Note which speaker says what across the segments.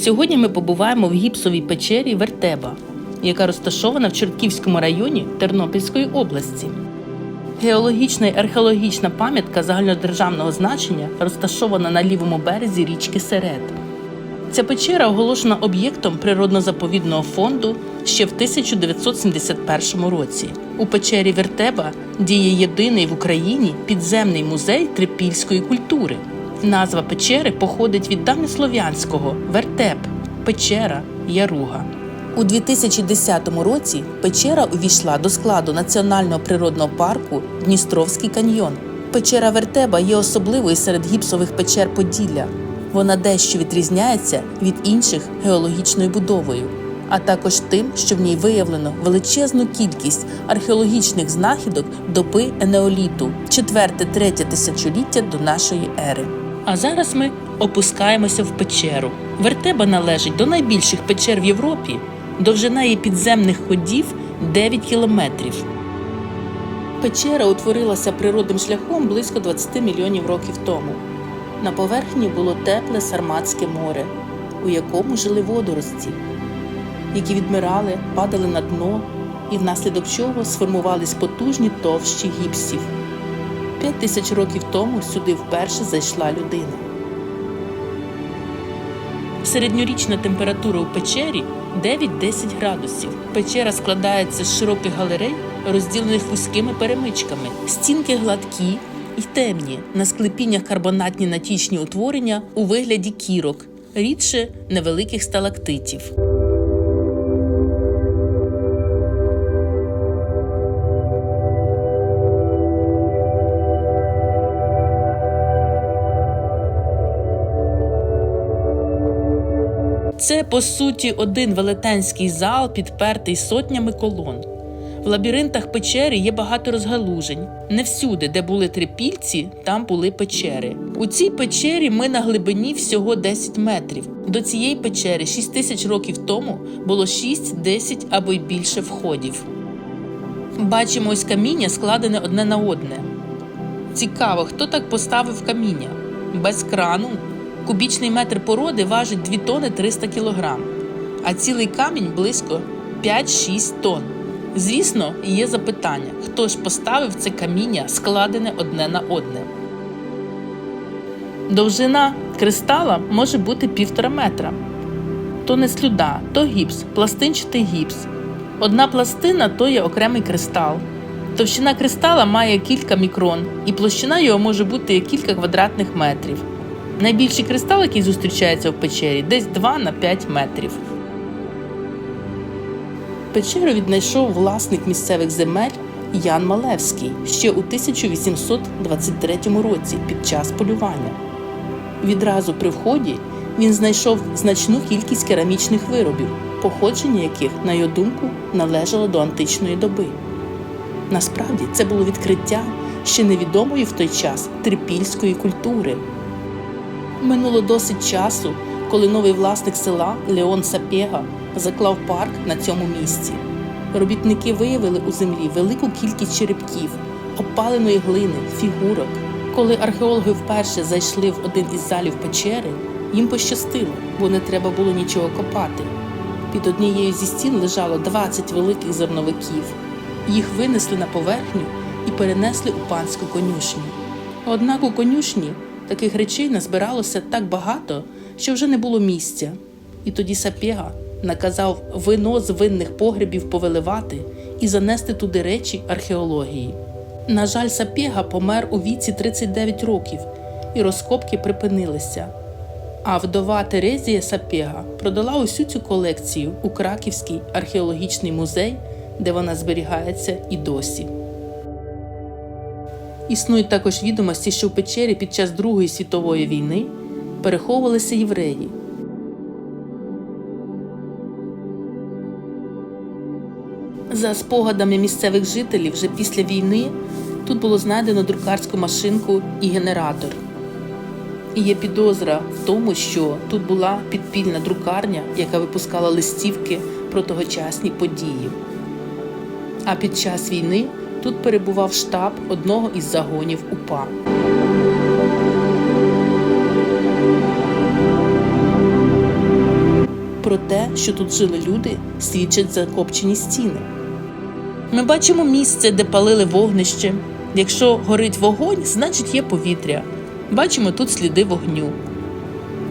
Speaker 1: Сьогодні ми побуваємо в гіпсовій печері Вертеба, яка розташована в Чортківському районі Тернопільської області. Геологічна і археологічна пам'ятка загальнодержавного значення розташована на лівому березі річки Серед. Ця печера оголошена об'єктом природно-заповідного фонду ще в 1971 році. У печері Вертеба діє єдиний в Україні підземний музей трипільської культури. Назва печери походить від давньослов'янського вертеп, печера, яруга. У 2010 році печера увійшла до складу національного природного парку Дністровський каньйон. Печера Вертеба є особливою серед гіпсових печер Поділля. Вона дещо відрізняється від інших геологічною будовою, а також тим, що в ній виявлено величезну кількість археологічних знахідок доби енеоліту 4-3 тисячоліття до нашої ери. А зараз ми опускаємося в печеру. Вертеба належить до найбільших печер в Європі. Довжина її підземних ходів 9 кілометрів. Печера утворилася природним шляхом близько 20 мільйонів років тому. На поверхні було тепле Сарматське море, у якому жили водорості, які відмирали, падали на дно і внаслідок чого сформувались потужні товщі гіпсів. П'ять тисяч років тому сюди вперше зайшла людина. Середньорічна температура у печері 9-10 градусів. Печера складається з широких галерей, розділених вузькими перемичками. Стінки гладкі і темні, на склепіннях карбонатні натічні утворення у вигляді кірок, рідше невеликих сталактитів. Це по суті один велетенський зал, підпертий сотнями колон. В лабіринтах печери є багато розгалужень. Не всюди, де були трипільці, там були печери. У цій печері ми на глибині всього 10 метрів. До цієї печери 6 тисяч років тому було 6, 10 або й більше входів. Бачимо ось каміння складене одне на одне. Цікаво, хто так поставив каміння? Без крану. Кубічний метр породи важить 2 тони 300 кілограм, а цілий камінь близько 5-6 тонн. Звісно, є запитання, хто ж поставив це каміння, складене одне на одне. Довжина кристала може бути півтора метра. То не слюда, то гіпс, пластинчатий гіпс. Одна пластина то є окремий кристал. Товщина кристала має кілька мікрон, і площина його може бути кілька квадратних метрів. Найбільший кристал, який зустрічається в печері, десь 2 на 5 метрів. Печеру віднайшов власник місцевих земель Ян Малевський ще у 1823 році під час полювання. Відразу при вході він знайшов значну кількість керамічних виробів, походження яких, на його думку, належало до античної доби. Насправді це було відкриття ще невідомої в той час трипільської культури. Минуло досить часу, коли новий власник села Леон Сапєга заклав парк на цьому місці. Робітники виявили у землі велику кількість черепків, опаленої глини, фігурок. Коли археологи вперше зайшли в один із залів печери, їм пощастило, бо не треба було нічого копати. Під однією зі стін лежало 20 великих зерновиків. Їх винесли на поверхню і перенесли у панську конюшню. Однак у конюшні таких речей назбиралося так багато, що вже не було місця. І тоді Сапєга наказав вино з винних погребів повиливати і занести туди речі археології. На жаль, Сапєга помер у віці 39 років, і розкопки припинилися. А вдова Терезія Сапєга продала усю цю колекцію у Краківський археологічний музей, де вона зберігається і досі. Існують також відомості, що в печері під час Другої світової війни переховувалися євреї. За спогадами місцевих жителів, вже після війни тут було знайдено друкарську машинку і генератор. І є підозра в тому, що тут була підпільна друкарня, яка випускала листівки про тогочасні події. А під час війни тут перебував штаб одного із загонів УПА. про те, що тут жили люди, свідчать закопчені стіни. Ми бачимо місце, де палили вогнище. Якщо горить вогонь, значить є повітря. Бачимо тут сліди вогню.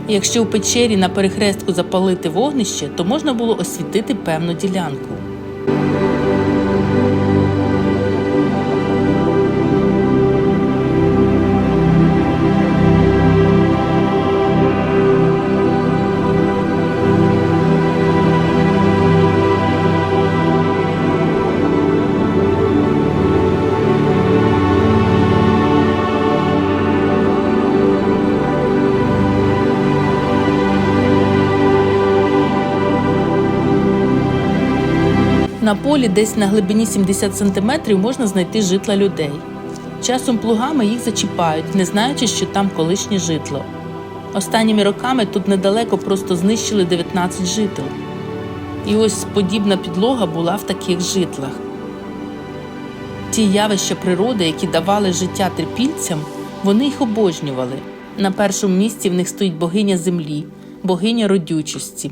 Speaker 1: Якщо у печері на перехрестку запалити вогнище, то можна було освітити певну ділянку. На полі десь на глибині 70 см можна знайти житла людей. Часом плугами їх зачіпають, не знаючи, що там колишнє житло. Останніми роками тут недалеко просто знищили 19 жител. І ось подібна підлога була в таких житлах. Ті явища природи, які давали життя трипільцям, вони їх обожнювали. На першому місці в них стоїть богиня землі, богиня родючості.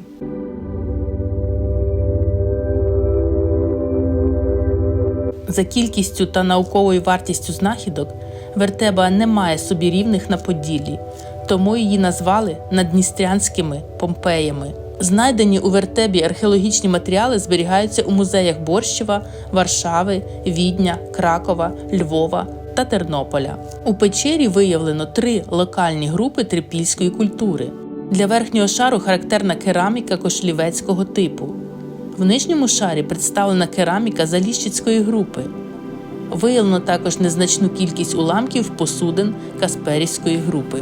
Speaker 1: За кількістю та науковою вартістю знахідок вертеба не має собі рівних на Поділлі, тому її назвали надністрянськими помпеями. Знайдені у вертебі археологічні матеріали зберігаються у музеях Борщева, Варшави, Відня, Кракова, Львова та Тернополя. У печері виявлено три локальні групи трипільської культури. Для верхнього шару характерна кераміка кошлівецького типу. В нижньому шарі представлена кераміка Заліщицької групи. Виявлено також незначну кількість уламків посудин Касперівської групи.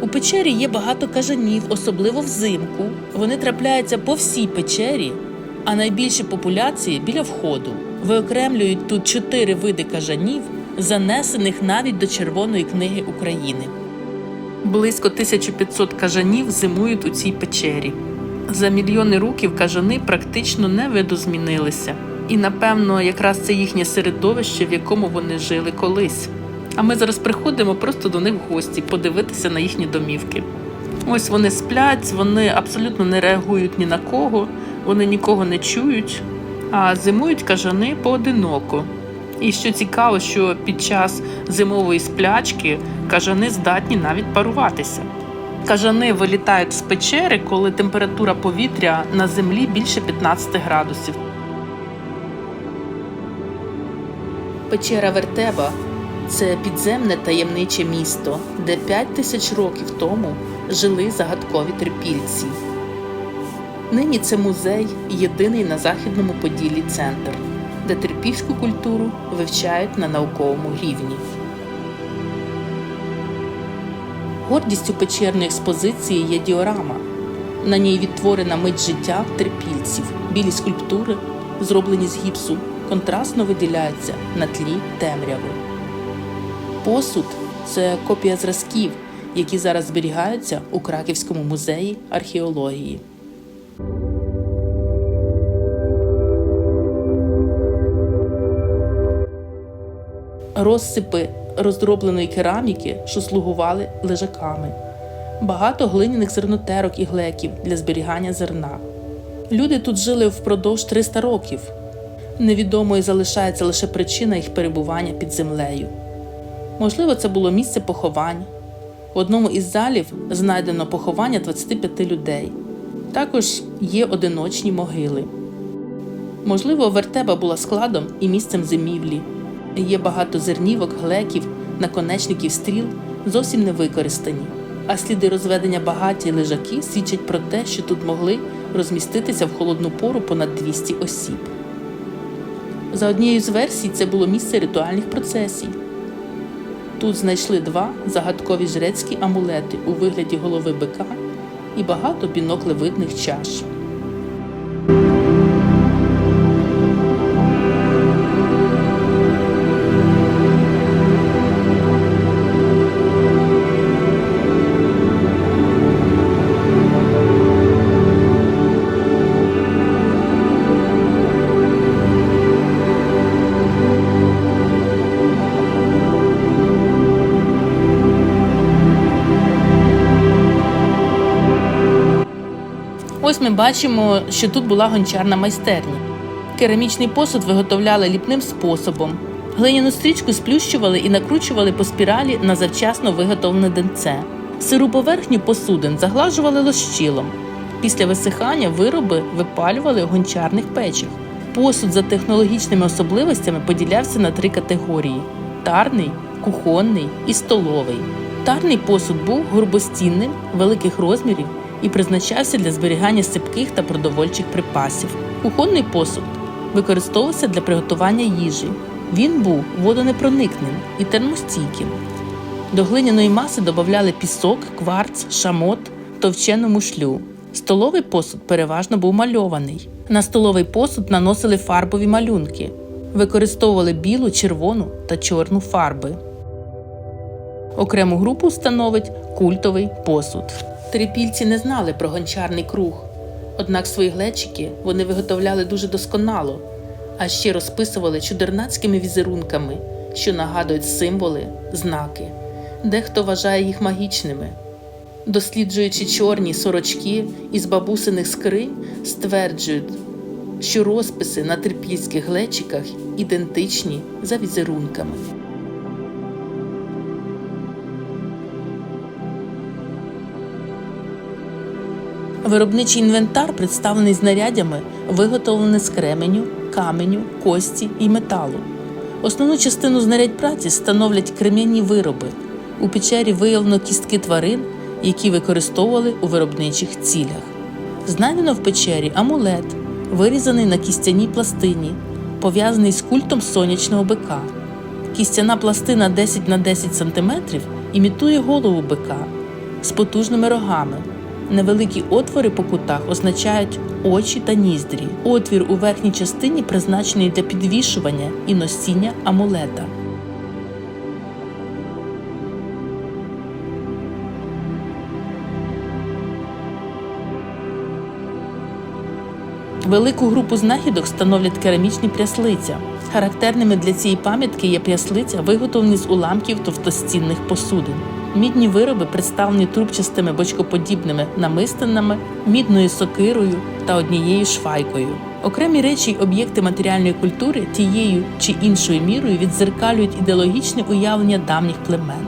Speaker 1: У печері є багато кажанів, особливо взимку. Вони трапляються по всій печері, а найбільші популяції біля входу. Виокремлюють тут чотири види кажанів, занесених навіть до Червоної книги України. Близько 1500 кажанів зимують у цій печері. За мільйони років кажани практично не видозмінилися. І, напевно, якраз це їхнє середовище, в якому вони жили колись. А ми зараз приходимо просто до них в гості, подивитися на їхні домівки. Ось вони сплять, вони абсолютно не реагують ні на кого, вони нікого не чують, а зимують кажани поодиноко. І що цікаво, що під час зимової сплячки кажани здатні навіть паруватися. Кажани вилітають з печери, коли температура повітря на землі більше 15 градусів. Печера Вертеба це підземне таємниче місто, де 5 тисяч років тому жили загадкові трипільці. Нині це музей, єдиний на західному поділі центр, де трипільську культуру вивчають на науковому рівні. Гордістю печерної експозиції є діорама. На ній відтворена мить життя трипільців, білі скульптури, зроблені з гіпсу, контрастно виділяються на тлі темряви. Посуд це копія зразків, які зараз зберігаються у Краківському музеї археології. Розсипи роздробленої кераміки, що слугували лежаками, багато глиняних зернотерок і глеків для зберігання зерна. Люди тут жили впродовж 300 років. Невідомою залишається лише причина їх перебування під землею. Можливо, це було місце поховань. В одному із залів знайдено поховання 25 людей. Також є одиночні могили. Можливо, вертеба була складом і місцем зимівлі. Є багато зернівок, глеків, наконечників стріл зовсім не використані, а сліди розведення багаті лежаки свідчать про те, що тут могли розміститися в холодну пору понад 200 осіб. За однією з версій, це було місце ритуальних процесій. Тут знайшли два загадкові жрецькі амулети у вигляді голови бика і багато біноклевидних чаш. Ми бачимо, що тут була гончарна майстерня. Керамічний посуд виготовляли ліпним способом. Глиняну стрічку сплющували і накручували по спіралі на завчасно виготовлене денце. Сиру поверхню посудин заглажували лощилом. Після висихання вироби випалювали в гончарних печах. Посуд за технологічними особливостями поділявся на три категорії: тарний, кухонний і столовий. Тарний посуд був горбостінним, великих розмірів і призначався для зберігання сипких та продовольчих припасів. Кухонний посуд використовувався для приготування їжі. Він був водонепроникним і термостійким. До глиняної маси додавали пісок, кварц, шамот, товчену мушлю. Столовий посуд переважно був мальований. На столовий посуд наносили фарбові малюнки, використовували білу, червону та чорну фарби. Окрему групу становить культовий посуд. Трипільці не знали про гончарний круг, однак свої глечики вони виготовляли дуже досконало, а ще розписували чудернацькими візерунками, що нагадують символи, знаки. Дехто вважає їх магічними. Досліджуючи чорні сорочки із бабусиних скринь, стверджують, що розписи на трипільських глечиках ідентичні за візерунками. Виробничий інвентар представлений знарядями, виготовлений з кременю, каменю, кості і металу. Основну частину знарядь праці становлять крем'яні вироби. У печері виявлено кістки тварин, які використовували у виробничих цілях. Знайдено в печері амулет, вирізаний на кістяній пластині, пов'язаний з культом сонячного бика. Кістяна пластина 10 на 10 см імітує голову бика з потужними рогами. Невеликі отвори по кутах означають очі та ніздрі. Отвір у верхній частині призначений для підвішування і носіння амулета. Велику групу знахідок становлять керамічні пряслиця. Характерними для цієї пам'ятки є пряслиця, виготовлені з уламків товстостінних посудин. Мідні вироби представлені трубчастими бочкоподібними намистинами, мідною сокирою та однією швайкою. Окремі речі й об'єкти матеріальної культури тією чи іншою мірою відзеркалюють ідеологічне уявлення давніх племен.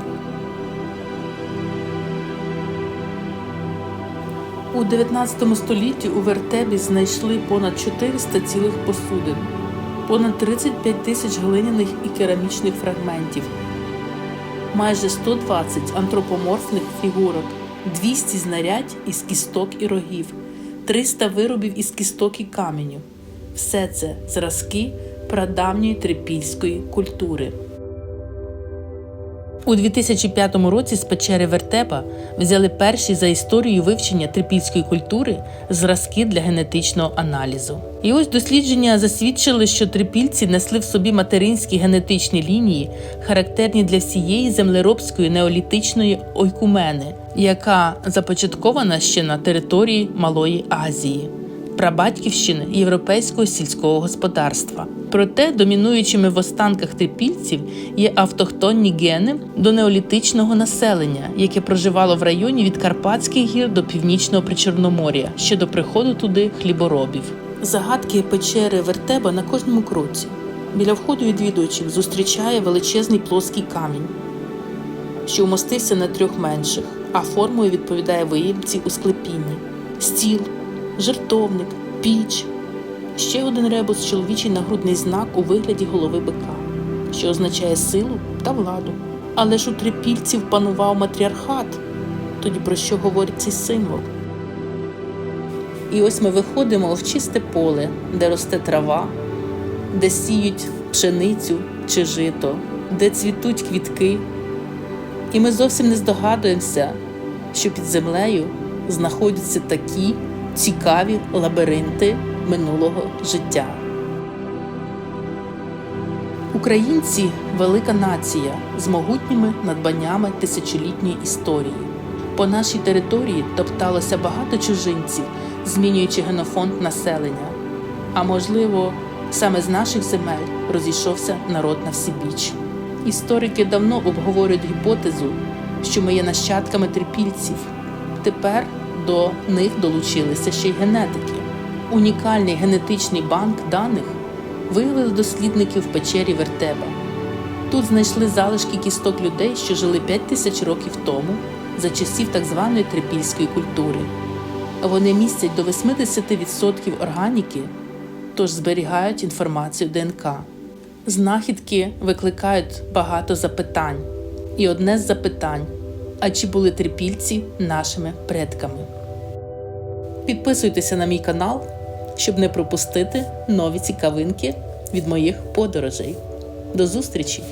Speaker 1: У 19 столітті у вертебі знайшли понад 400 цілих посудин, понад 35 тисяч глиняних і керамічних фрагментів, майже 120 антропоморфних фігурок, 200 знарядь із кісток і рогів, 300 виробів із кісток і каменю. Все це зразки прадавньої трипільської культури. У 2005 році з печери Вертепа взяли перші за історією вивчення трипільської культури зразки для генетичного аналізу. І ось дослідження засвідчили, що трипільці несли в собі материнські генетичні лінії, характерні для всієї землеробської неолітичної ойкумени, яка започаткована ще на території Малої Азії прабатьківщини європейського сільського господарства. Проте домінуючими в останках трипільців є автохтонні гени до неолітичного населення, яке проживало в районі від Карпатських гір до північного причорномор'я ще до приходу туди хліборобів. Загадки печери Вертеба на кожному кроці. Біля входу відвідувачів зустрічає величезний плоский камінь, що вмостився на трьох менших, а формою відповідає виїмці у склепінні, стіл, жертовник, піч, ще один ребус чоловічий нагрудний знак у вигляді голови бика, що означає силу та владу. Але ж у трипільців панував матріархат. Тоді про що говорить цей символ? І ось ми виходимо в чисте поле, де росте трава, де сіють пшеницю чи жито, де цвітуть квітки. І ми зовсім не здогадуємося, що під землею знаходяться такі цікаві лабіринти минулого життя. Українці велика нація з могутніми надбаннями тисячолітньої історії. По нашій території топталося багато чужинців, змінюючи генофонд населення. А можливо, саме з наших земель розійшовся народ на всібіч. Історики давно обговорюють гіпотезу, що ми є нащадками трипільців. Тепер до них долучилися ще й генетики. Унікальний генетичний банк даних виявили дослідники в печері Вертеба. Тут знайшли залишки кісток людей, що жили 5 тисяч років тому за часів так званої трипільської культури. Вони містять до 80% органіки, тож зберігають інформацію ДНК. Знахідки викликають багато запитань. І одне з запитань: а чи були трипільці нашими предками? Підписуйтеся на мій канал, щоб не пропустити нові цікавинки від моїх подорожей. До зустрічі!